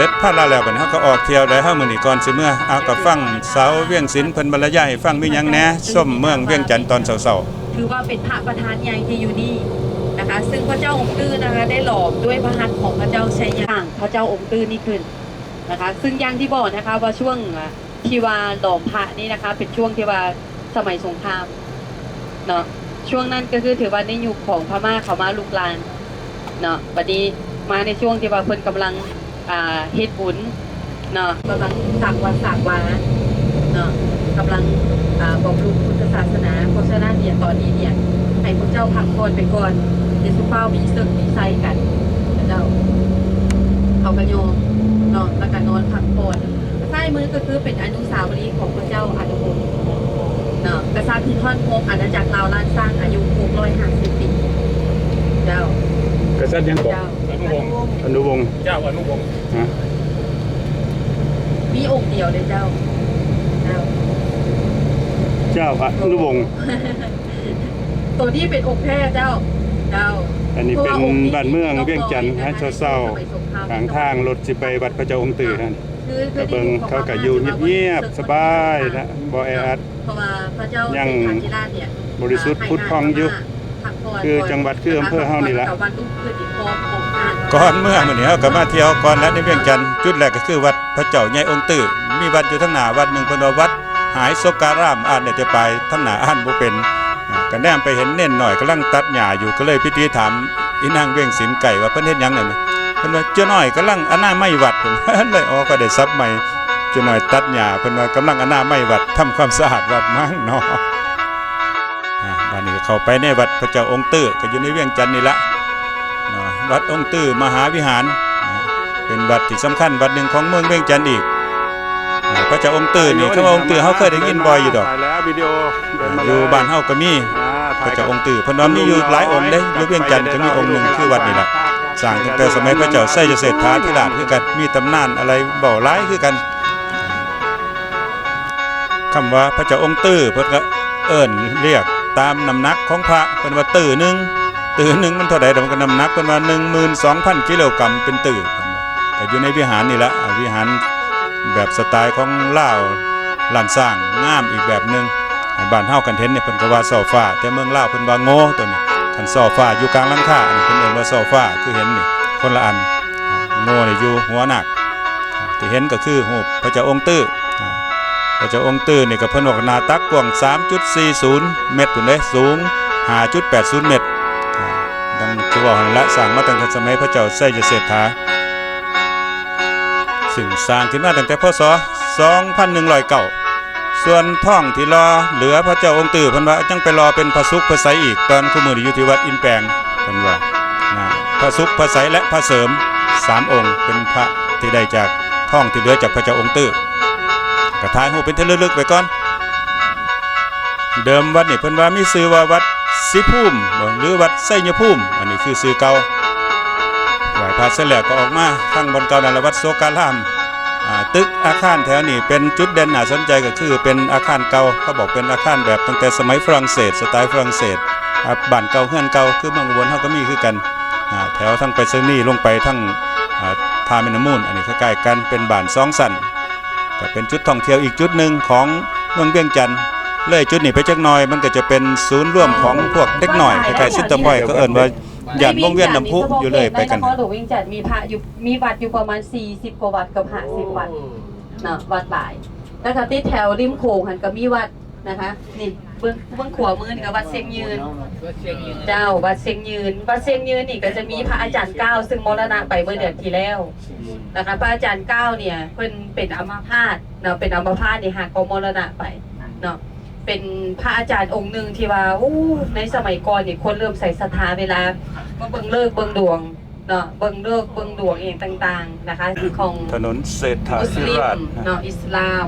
ร็จพาลาแล้วบัดนี้เฮาก็ออกเที่ยวได้เฮามื้อนี้ก่อนสิเมื่อเอากัฟังสาวเวียงศิลป์เพิ่นบรรยายให้ฟังมีหยังแหน่ส้มเมืองเวียงจันทน์ตอนเช้าๆถือว่าเป็นพระประธานใหญ่ที่อยู่นี่นะคะ ซึ่งพระเจ้าองค์ตื้อนะคะได้หลอมด้วยพระหัตถ์ของพระเจ้าชัยยางพระเจ้าองค์ตื้อนี่ขึ้นนะคะ ซึ่งอย่างที่บอกนะคะว่าช่วงที่ว่าหลอมพระนี่นะคะ เป็นช่วงที่ว่าสมัยสงครามเนาะช่วงนั้นก็คือถือว่าในยุคของพม่าเขามาลุกลานเนาะบัดนี้มาในช่วงที่ว่าเพิ่นกำลัง อ่าเฮ็ดบุญเนาะกำลังสั่งวันสั่งวาเนาะกำลังอ่าบำรุงพุทธศาสนาเพราะฉะนั้นเนี่ยตอนนี้เนี่ยให้พวกเจ้าพักผ่อนไปก่อนเดี๋ยวสุเป้ามีศึกมีไซกันนะเจ้าเขากระโยมนอนแล้วก็นอนพักผ่อนใต้มือก็คือเป็นอนุสาวรีย์ของพระเจ้าอนุพงศ์เนาะกษัตริย์ที่ทอดพงอาณาจักรลาวล้านสร้างอายุ650ปีเจ้ากษัตริย์ยังบอกเจ้าอนุ วงศ์อนุวงศ์เจ้าอนุวงศ์ฮะมีองค์เดียวเลยเจ้าเจ้า เจ้าอนุวงศ์ตัวนี้เป็นองค์แท้เจ้า เจ้าอันนี้เป็นบ้านเมืองเวียงจันทน์ฮะเช้าสมัยสงครามๆทางทางรถสิไปวัดพระเจ้าองค์ตื่นนั่น คือก็เบิ่งเขาก็อยู่เงียบๆสบายนะบ่แออัดเพราะว่าพระเจ้ายัง สิทธันธิราชเนี่ยบริสุทธิ์พุทธพองอยู่พักผ่น คือจังหวัดคืออำเภอเฮานี่ล่ะกับวันรุ่งขึ้นอีกพร้อมของงานก่อนเมื่อมื้อนี้เฮาก็มาเที่ยวก่อนแล้วในเวียงจันทน์จุดแรกก็คือวัดพระเจ้าใหญ่องค์ตื้อมีวัดอยู่ทางหน้าวัดหนึ่งเพิ่นว่าวัด หายโศการามอ่านได้แต่ไปทางหน้าอ่านบ่เป็นก็แนมไปเห็นเน่นหน่อยกำลังตัดหญ้าอยู่ก็เลยพิธีถามอีนางเวียงศิลไก่ว่าเพิ่นเฮ็ดหยังนั่นเพิ่นว่าเจ้าน้อยกำลังอนาไมัยวัดเพิ่นเลยอ๋อก็ได้ซับใหม่เจ้าน้อยตัดหญ้าเพิ่นว่ากำลังอนาไมัยวัดทำความสะอาดวัดมั้งเนาะาวันนี้ก็เข้าไปในวัดพระเจ้าองค์ตื้อก็อยู่ในเวียงจันทน์นี่ละเนาะวัดองค์ตื้อมหาวิหารนะเป็นวัดที่สำคัญวัดหนึ่งของเมืองเวียงจันทน์อีกอ่าพระเจ้าองค์ตื้อนี่คือว่าองค์ตื้อเฮาเคยได้ยินบ่อยอยู่ดอกถ่ายแล้ววิดีโอเดินมาอยู่บ้านเฮาก็มีอ่พระเจ้าองค์ตื้อเพิ่นว่ามีอยู่หลายองค์เด้อยู่เวียงจันทน์ก็มีองค์หนึ่งคือวัดนี่ล่ะสร้างตั้งแต่สมัยพระเจ้าไส้เศรษฐาธิราชคือกันมีตำนานอะไรเว้าหลายคือกันคำว่าพระเจ้าองค์ตื้อเพิ่นก็เอิ้นเรียก ตามน้ำหนักของพระเพิ่นว่าตื้อหนึ่งตื่นหนึ่งมันเท่าใดแต่มันก็น้ำหนักเประมาณ12,000กิโลกรัมเป็นตื่นแต่อยู่ในวิหารนี่ละวิหารแบบสไตล์ของล่าวลานสร้างงามอีกแบบหนึ่งบ้านเฮากันเห็นเนี่ยเพิ่นกว่าซอฟ้าแต่เมืองล่าวเพิ่นว่าโง่ตัวนี้คันซอฟ้าอยู่กลางลังคาอันนี้เพิ่นเอนว่าซอฟ้าคือเห็นนี่คนละอันโง่เนี่ยอยู่หัวหนักที่เห็นก็คือรูพระเจ้าองค์ตื้ออ่า พระเจ้าองค์ตื้อนี่ก็เพิ่นบอกนาตักกว้าง 3.40 เมตรพุ่นเด้สูง 5.80 เมตรดังที่ว่าหั่นละสร้างมาตั้งแต่สมัยพระเจ้าไส้เศรษฐาซึ่งสร้างขึ้นมาตั้งแต่พศ 2109 ส่วนท่องที่รอเหลือพระเจ้าองค์ตื่อเพิ่นว่าจังไปรอเป็นพระสุขพระไสอีกตอนคู่มืออยู่ที่วัดอินแปลงเพิ่นว่าพระสุขพระไสและพระเสริมสามองค์เป็นพระที่ได้จากท่องที่เหลือจากพระเจ้าองค์ตื่อ กระทายหูเป็นทะลึกไว้ก่อน เดิมวัดนี่เพิ่นว่ามีชื่อว่าวัดสิภูมิหรือวัดไสยภูมิ อันนี้คือชื่อเก่าไหวพระเสแล้วก็ออกมาทั้งบนเก่านั่นละวัดโสการามอ่าตึกอาคารแถวนี้เป็นจุดเด่นน่าสนใจก็คือเป็นอาคารเก่าเขาบอกเป็นอาคารแบบตั้งแต่สมัยฝรั่งเศสสไตล์ฝรั่งเศสบ้านเก่าเฮือนเก่าคือเมืองอุบลเฮาก็มีคือกันอ่าแถวทั้งไปเซนี่ลงไปทั้งอ่าทาเมนมูนอันนี้ใกล้ๆกันเป็นบ้านสองสัน ก็เป็นจุดท่องเที่ยวอีกจุดหนึ่งของเมืองเวียงจันทน์เลยจุดนี้ไปจักหน่อย มันก็จะเป็นศูนย์ร่วมของพวกเด็กหน่อยคล้ายๆซิตเตอร์พอยต์ก็เอิ้นว่าย่านวงเวียนน้ำพุอยู่เลยไปกันในนครหลวงเวียงจันทน์มีพระอยู่มีวัดอยู่ประมาณ 40กว่าวัดกับ50วัดเนาะวัดหลายแล้วก็ติดแถวริมโขงหันก็มีวัดนะคะนี่ เบื้องเบื้องขวามือนี่ก็วัดเชียงยืน เจ้าวัดเชียงยืนวัดเชียงยืนนี่ก็จะมีพระอาจารย์เก้าซึ่งมรณะไปเมื่อเดือนที่แล้วนะคะพระอาจารย์เก้าเนี่ยเพิ่นเป็นอัมพาตเนาะเป็นอัมพาตนี่หากก็มรณะไปเนาะเป็นพระอาจารย์องค์หนึ่งที่ว่าอู้ในสมัยก่อนนี่คนเริ่มใส่ศรัทธาเวลามาเบิ่งเลิกษ์เบิ่งดวง เนาะเบิ่งเลิกษ์เบิ่งดวงเองต่างๆนะคะ ของถนนเศรษฐามุสธิลิราชมเนาะอิสลาม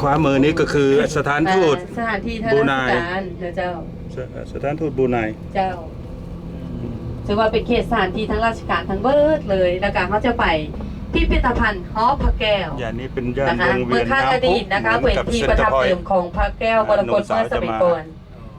ขวามือนี้ก็คือสถานทูตอ่าสถานที่ทางบรูราไนชการเจ้าสถานทูตบรูไนเจ้าถือว่าเป็นเขตสถานที่ทั้งราชการทั้งเบิดเลย แล้วก็เขาจะไปพิพิธภัณฑ์ฮอพระแก้ว ย่านนี้เป็นย่านนะคะวงเวีเมื่ยอนข้างอน้ำพุดีตนะคะเหมืเป็อนนกับที่เซ็นประเตอทัร์บพอยเดิมต์ ของพระแก้วมรกตหนุ่มสาวเมื่อสมัยจะมาก่อน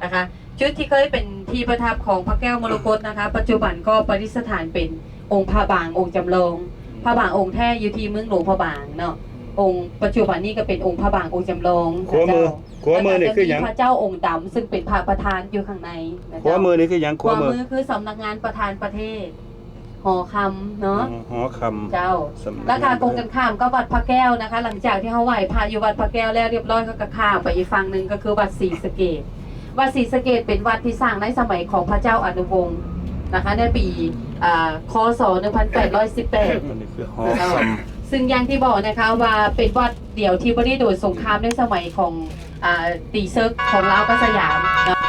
นะคะ ชุดที่เคยเป็นที่ประทับของพระแก้วมรกตนะคะ ปัจจุบันก็ประดิษฐานเป็น องค์พระบางองค์จำลองพระบางองค์แท้อยู่ที่เมืองหลวงพระบางเนาะองค์ปัจจุบันนี้ก็เป็นองค์พระบางองค์จำลองขวามือขวามือนี่คือหยังแล้วก็จะมีพระเจ้าองค์ดำซึ่งเป็นพระประธานอยู่ข้างในนะขวาเจ้ามือนี่คือหยังขขวาวามือมือคือสำนักงานประธานประเทศหอคำเนาะหอคำเจ้าสำนักงานแล้วการตรงกันข้ามก็วัดพระแก้วนะคะ หลังจากที่เขาไหว้พระอยู่วัดพระแก้วแล้วเรียบร้อยเขาก็ข้ามไปอีกฝั่งหนึ่งก็คือวัดศรีสะเกดวัดศรีสะเกดเป็นวัดที่สร้างในสมัยของพระเจ้าอนุวงศ์ นะคะในปีอ่าคศ 1818อันนี้คือหอคซึ่งอย่างที่บอกนะคะว่าเป็นวัดเดี่ยวที่บริโดดสงครามในสมัยของอ่าตีเซิร์กของลาวกับสยามนะ